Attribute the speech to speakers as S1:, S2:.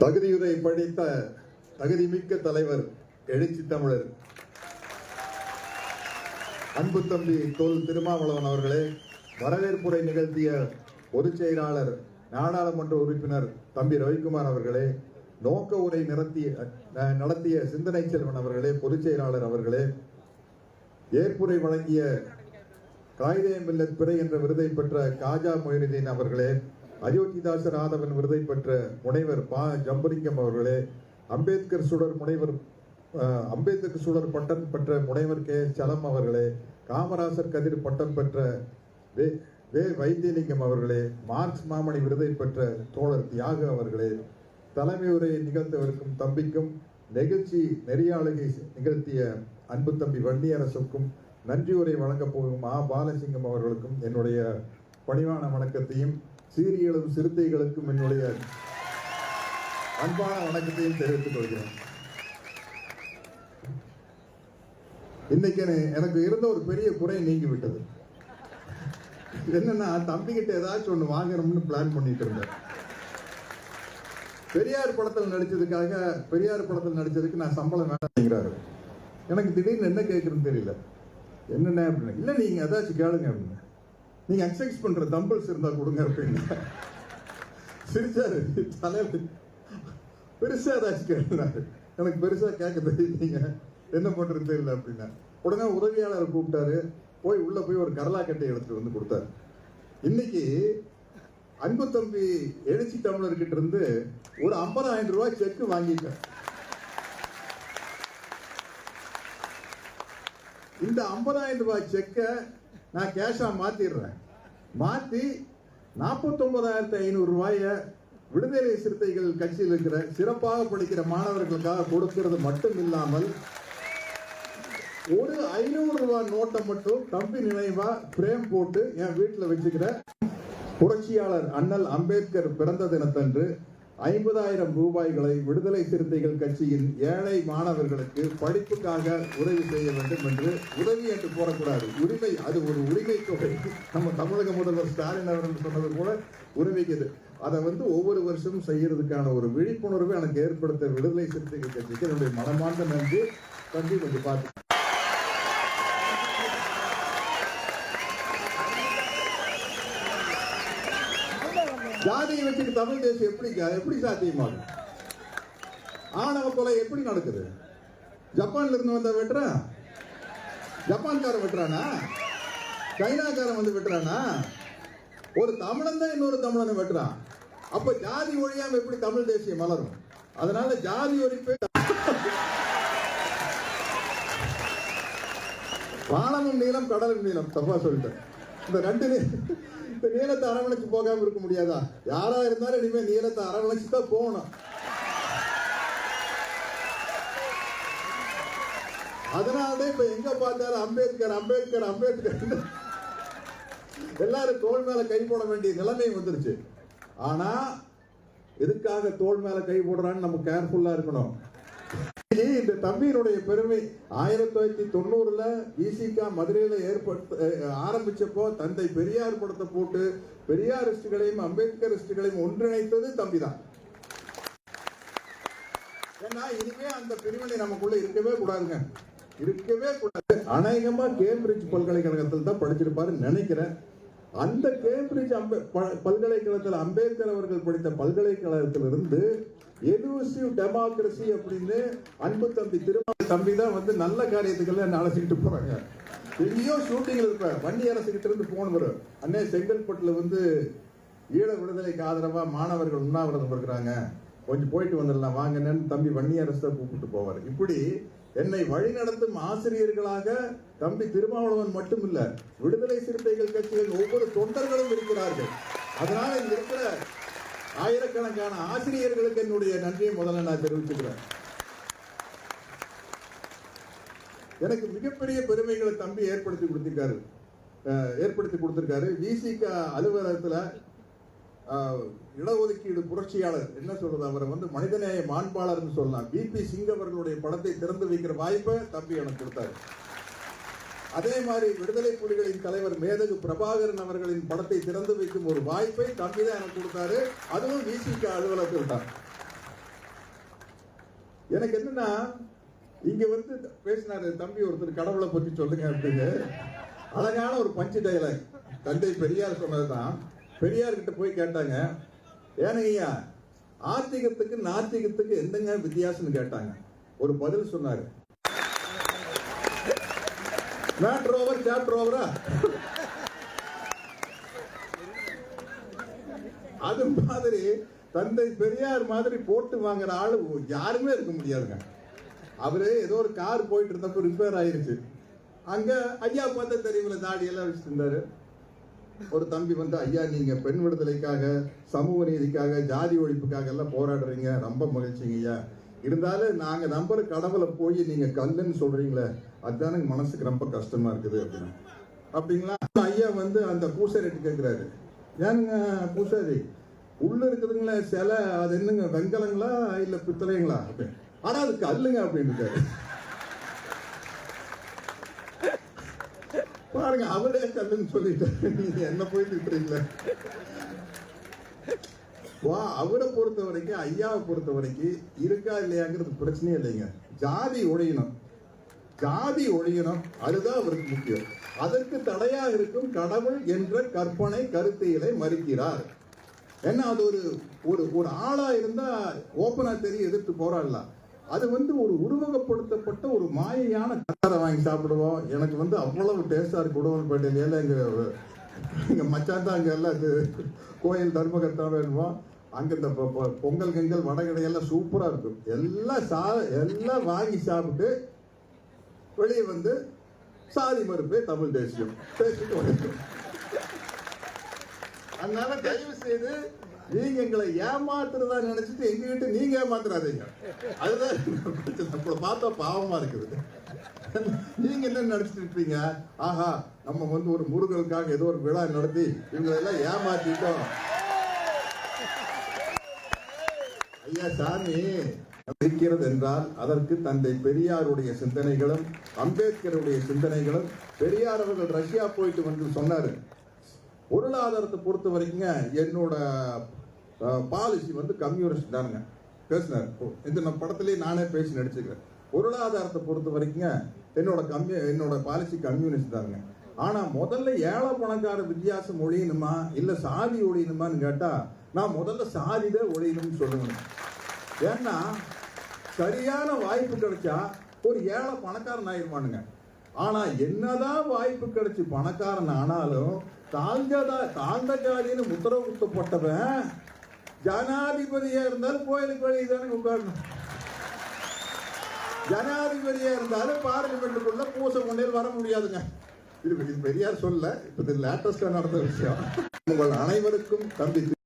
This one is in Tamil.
S1: தகுதியுரை படித்த தகுதிமிக்க தலைவர் எழுச்சி தமிழர். அன்பு தம்பி தொல் திருமாவளவன் அவர்களே வரவேற்புரை நிகழ்த்திய பொதுச் செயலாளர் நாடாளுமன்ற உறுப்பினர் தம்பி ரவிக்குமார் அவர்களே நோக்க உரை நிறத்திய நடத்திய சிந்தனை செல்வன் அவர்களே பொதுச் செயலாளர் அவர்களே ஏற்புரை வழங்கிய காயிதே மில்லத் பிறை என்ற விருதை பெற்ற காஜா மொயினுதீன் அவர்களே அயோத்திதாசர் ஆதவன் விருதை பெற்ற முனைவர் பா. ஜம்பலிங்கம் அவர்களே அம்பேத்கர் சுடர் முனைவர் அம்பேத்கர் சுடர் பட்டம் பெற்ற முனைவர் கே. சலம் அவர்களே காமராசர் கதிர் பட்டம் பெற்ற வே வே. வைத்தியலிங்கம் அவர்களே மார்க்ஸ் மாமணி விருதை பெற்ற தோழர் தியாக அவர்களே தலைமை உரையை நிகழ்த்தவிருக்கும் தம்பிக்கும் நெகிழ்ச்சி நெறியாளுகை நிகழ்த்திய அன்பு தம்பி வன்னியரசுக்கும் நன்றி உரை வழங்கப் போகும் ஆ பாலசிங்கம் அவர்களுக்கும் என்னுடைய பணிவான வணக்கத்தையும் சீரியலும் சிறுத்தைகளுக்கும் என்னுடைய அன்பான வணக்கத்தையும் தெரிவித்துக் கொள்கிறேன். இன்னைக்கு எனக்கு- இருந்த ஒரு பெரிய குறை நீங்கி விட்டது என்னன்னா தம்பிக்கிட்ட ஏதாச்சும் ஒண்ணு வாங்கணும்னு பிளான் பண்ணிட்டு இருந்தேன். பெரியார் படத்தில் நடிச்சதுக்காக பெரியார் படத்தில் நடிச்சதுக்கு நான் சம்பளம் வேண்டாம்ங்கிறாரு எனக்கு திடீர்னு என்ன கேட்குறேன்னு தெரியல. என்னென்ன அப்படின்னு இல்லை நீங்கள் ஏதாச்சும் கேளுங்க அப்படின்னு. நீங்க எக்ஸசைஸ் பண்ற தம்பிள்ஸ் இருந்தா கொடுங்க அப்படின்னு. சிரிச்சாரு. தலைவர். பெருசா ஏதாச்சும் கேட்கிறாரு எனக்கு பெருசா கேட்க தெரியுங்க என்ன பண்றது தெரியல அப்படின்னா. உடனே உதவியாளர் கூப்பிட்டாரு. போய் உள்ள போய் ஒரு கரலா கட்டை எடுத்துட்டு வந்து கொடுத்தாரு. இன்னைக்கு அன்பு தம்பி எழுச்சி தமிழர்கிட்ட இருந்து ஒரு ஐம்பதாயிரம் ரூபாய் செக் வாங்கிட்டேன். இந்த ஐம்பதாயிரம் ரூபாய் செக்கை நான் கேஷாக மாற்றிடுறேன் மாற்றி நாற்பத்தொன்பதாயிரத்தி ஐநூறு ரூபாயை விடுதலை சிறுத்தைகள் கட்சியில் இருக்கிற சிறப்பாக படிக்கிற மாணவர்களுக்காக கொடுக்கிறது மட்டும் இல்லாமல் ஒரு ஐநூறு ரூபாய் நோட்டை மட்டும் தம்பி நினைவா பிரேம் போட்டு என் வீட்டில் வச்சுக்கிற புரட்சியாளர் அண்ணல் அம்பேத்கர் பிறந்த தினத்தன்று ஐம்பதாயிரம் ரூபாய்களை விடுதலை சிறுத்தைகள் கட்சியின் ஏழை மாணவர்களுக்கு படிப்புக்காக உதவி செய்ய வேண்டும் என்று உதவி என்று போடக்கூடாது. உரிமை அது ஒரு உரிமை தொகை. நம்ம தமிழக முதல்வர் ஸ்டாலின் அவர்கள் சொன்னது போல உரிமைக்குது. அதை வந்து ஒவ்வொரு வருஷமும் செய்யறதுக்கான ஒரு விழிப்புணர்வு எனக்கு ஏற்படுத்த விடுதலை சிறுத்தைகள் கட்சிக்கு என்னுடைய மனமார்ந்த நன்றி. நன்றி கொஞ்சம் பார்த்து ஜாதியை வச்சுட்டு தமிழ் தேசம் எப்படி எப்படி சாத்தியமாகும் ஆணவ கொலை எப்படி நடக்குது? ஜப்பான்ல இருந்து வந்த வெட்டுறான் ஜப்பான்காரன் வெட்டுறானா? சைனாக்காரன் வந்து வெட்டுறானா? ஒரு தமிழன் தான் இன்னொரு தமிழனை வெட்டுறான். அப்ப ஜாதி ஒழியாம எப்படி தமிழ் தேசியம் மலரும் அதனால ஜாதி ஒழிப்பு வானமும் நீளம் கடலும் நீளம் தப்பா சொல்லிட்டேன். இந்த ரெண்டு இந்த நீளத்தை அரவணைச்சு போகாம இருக்க முடியாதா? யாரா இருந்தாலும் இனிமே நீளத்தை அரவணைச்சு தான் போகணும். அதனாலதான் இப்ப எங்க பார்த்தாலும் அம்பேத்கர் அம்பேத்கர் அம்பேத்கர். எல்லாரும் தோல் மேல கை போட வேண்டிய நிலைமை வந்துருச்சு. ஆனா எதுக்காக தோல் மேல கை போடுறான்னு நம்ம கேர்ஃபுல்லா இருக்கணும். இந்த தம்பியினுடைய பெருமை ஆயிரத்தி தொள்ளாயிரத்தி தொண்ணூறுல இசிகா மதுரையில ஏற்படுத்த ஆரம்பிச்சப்போ தந்தை பெரியார் படத்தை போட்டு பெரியாரிஸ்டுகளையும் அம்பேத்கரிஸ்டுகளையும் ஒன்றிணைத்தது தம்பிதான். ஏன்னா இனிமே அந்த பிரிவினை நமக்குள்ள இருக்கவே கூடாதுங்க. இருக்கவே கூடாது. அநேகமா கேம்பிரிட்ஜ் பல்கலைக்கழகத்தில் தான் படிச்சிருப்பாருன்னு நினைக்கிறேன். அந்த கேம்பிரிட்ஜ் அம்பே ப- பல்கலைக்கழகத்தில் அம்பேத்கர் அவர்கள் படித்த பல்கலைக்கழகத்திலிருந்து எலூசிவ் டெமோக்ரஸி அப்படின்னு அன்பு தம்பி திரும்ப தம்பி தான் வந்து நல்ல காரியத்துக்கெல்லாம் என்ன அழைச்சிக்கிட்டு போறாங்க. எங்கேயோ ஷூட்டிங் இருப்ப வண்டி அரசுகிட்ட இருந்து போன் வரும். அண்ணே செங்கல்பட்டுல வந்து ஈழ விடுதலைக்கு ஆதரவா மாணவர்கள் உண்ணாவிரதம் இருக்கிறாங்க. கொஞ்சம் போயிட்டு வந்துடலாம். வாங்கன்னு தம்பி வன்னியரசு தான் கூப்பிட்டு போவார். இப்படி என்னை வழிநடத்தும் ஆசிரியர்களாக தம்பி திருமாவளவன் மட்டுமில்ல விடுதலை சிறுத்தைகள் கட்சிகள் ஒவ்வொரு தொண்டர்களும் இருக்கிறார்கள். அதனால இங்க இருக்கிற ஆயிரக்கணக்கான ஆசிரியர்களுக்கு என்னுடைய நன்றியை முதல்ல நான் தெரிவிச்சுக்கிறேன். எனக்கு மிகப்பெரிய பெருமைகளை தம்பி ஏற்படுத்தி கொடுத்திருக்காரு. ஏற்படுத்தி கொடுத்திருக்காரு. விசிக அலுவலகத்தில் இடஒதுக்கீடு புரட்சியாளர் என்ன சொல்றது அவரை வந்து மனிதநேய மாண்பாளர்னு சொல்லலாம். பிபி சிங் அவர்களுடைய படத்தை திறந்து வைக்கிற வாய்ப்பை தம்பி எனக்கு கொடுத்தாரு. அதே மாதிரி விடுதலை புலிகளின் தலைவர் மேதகு பிரபாகரன் அவர்களின் படத்தை திறந்து வைக்கும் ஒரு வாய்ப்பை தம்பி தான் எனக்கு கொடுத்தாரு. அதுவும் விசிக அலுவலகத்தில் தான். எனக்கு என்னன்னா இங்க வந்து பேசினாரு தம்பி ஒருத்தர் கடவுளை பத்தி சொல்லுங்க அப்படின்னு. அழகான ஒரு பஞ்சு டைலாக் தந்தை பெரியார் சொன்னதுதான். பெரியார் கிட்ட போய் கேட்டாங்க ஏனையா ஐயா ஆத்திகத்துக்கு நாத்திகத்துக்கு என்னங்க வித்தியாசம்னு கேட்டாங்க. ஒரு பதில் சொன்னாரு. மேட்ரு ரோவர் சாப்டர் ரோவரா அது மாதிரி தந்தை பெரியார் மாதிரி போட்டு வாங்குற ஆளு யாருமே இருக்க முடியாதுங்க. அவரு ஏதோ ஒரு கார் போயிட்டு இருந்தப்ப ரிப்பேர் ஆயிருச்சு. அங்க ஐயா பார்த்தா தெரியுமில்ல தாடி எல்லாம் வச்சுட்டு இருந்தாரு. ஒரு தம்பி வந்து ஐயா நீங்க பெண் விடுதலைக்காக சமூக நீதிக்காக ஜாதி ஒழிப்புக்காக எல்லாம் போராடுறீங்க. ரொம்ப மகிழ்ச்சிங்க ஐயா. இருந்தாலும் நாங்க நம்புற கடவுளை போய் நீங்க கல்லுன்னு சொல்றீங்களே அதுதான் எனக்கு மனசுக்கு ரொம்ப கஷ்டமா இருக்குது அப்படின்னு. அப்படிங்களா? ஐயா வந்து அந்த பூசாரிட்டு கேட்கிறாரு ஏனுங்க பூசாரி உள்ள இருக்குதுங்களே சில அது என்னங்க வெங்கலங்களா இல்ல பித்தளைங்களா? அப்படின்னு ஆனா அது கல்லுங்க அப்படின்னு இருக்காரு பாருங்க அவரே கல்லுன்னு சொல்லிட்டாரு. நீங்க என்ன போய் திட்டுறீங்களே வா அவரை பொறுத்த வரைக்கும் ஐயாவை பொறுத்த வரைக்கும் இருக்கா இல்லையாங்கிறது பிரச்சனையே இல்லைங்க. ஜாதி ஒழியணும். ஜாதி ஒழியணும். அதுதான் அவருக்கு முக்கியம். அதற்கு தடையாக இருக்கும் கடவுள் என்ற கற்பனை கருத்தியலை மறுக்கிறார். ஏன்னா அது ஒரு ஒரு ஒரு ஆளா இருந்தா ஓப்பனா தெரிய எதிர்த்து போராடலாம். அது வந்து ஒரு உருவகப்படுத்தப்பட்ட ஒரு மாயையான கட்டாரை வாங்கி சாப்பிடுவோம். எனக்கு வந்து அவ்வளவு டேஸ்டா இருக்கு உடம்புப்பேட்டையில எங்க எங்க மச்சான் தான் அங்க எல்லாம் இது. கோயில் தர்மகர்த்தா வேணுமோ? அங்கே இந்த பொ- பொங்கல் கெங்கல் வடகடையெல்லாம் எல்லாம் சூப்பரா இருக்கும். எல்லாம் சா எல்லாம் வாங்கி சாப்பிட்டு வெளியே வந்து சாதி மறுப்பே தமிழ் தேசியம். பேசிட்டு வரைக்கும் அதனால தயவு செய்து நீங்க எங்களை ஏமாத்துறதா நினைச்சிட்டு எங்ககிட்ட நீங்க ஏமாத்துறாதீங்க. அதுதான் பிரச்சனை. பார்த்தா பாவமா இருக்குது. நீங்க என்ன நினைச்சிட்டு இருப்பீங்க ஆஹா நம்ம வந்து ஒரு முருகனுக்காக ஏதோ ஒரு விழா நடத்தி இவங்களெல்லாம் ஏமாத்திட்டோம். ஐயா சாமி இருக்கிறது என்றால் அதற்கு தந்தை பெரியாருடைய சிந்தனைகளும் அம்பேத்கருடைய சிந்தனைகளும் பெரியார் அவர்கள் ரஷ்யா போயிட்டு வந்து சொன்னாரு. பொருளாதாரத்தை பொறுத்த வரைக்குங்க என்னோட பாலிசி வந்து கம்யூனிஸ்ட் தானுங்க. பேசினார். இந்த நம்ம படத்திலேயே நானே பேசி நடிச்சுக்கிறேன். பொருளாதாரத்தை பொறுத்த வரைக்கும் என்னோட கம்யூ என்னோட பாலிசி கம்யூனிஸ்ட் தானுங்க. ஆனால் முதல்ல ஏழை பணக்கார வித்தியாசம் ஒழியணுமா இல்லை சாதி ஒழியணுமான்னு கேட்டால் நான் முதல்ல சாதி தான் ஒழியணும்னு சொல்லணும் ஏன்னா சரியான வாய்ப்பு கிடைச்சா ஒரு ஏழை பணக்காரன் ஆயிடுவானுங்க ஆனால் என்னதான் வாய்ப்பு கிடைச்சி பணக்காரன் ஆனாலும் தாழ்ந்ததா தாழ்ந்த ஜாதின்னு முத்திர குத்தப்பட்டவன் ஜனாதிபதியாக இருந்தாலும் கோயிலுக்கு வெளியே தானே உட்காரணும். ஜனாதிபதியா இருந்தாலும் பார்லிமெண்ட்டுக்குள்ள பூச கொண்டே வர முடியாதுங்க. இது பெரியார் சொல்ல இப்ப இது லேட்டஸ்டா நடந்த விஷயம். உங்கள் அனைவருக்கும் தம்பி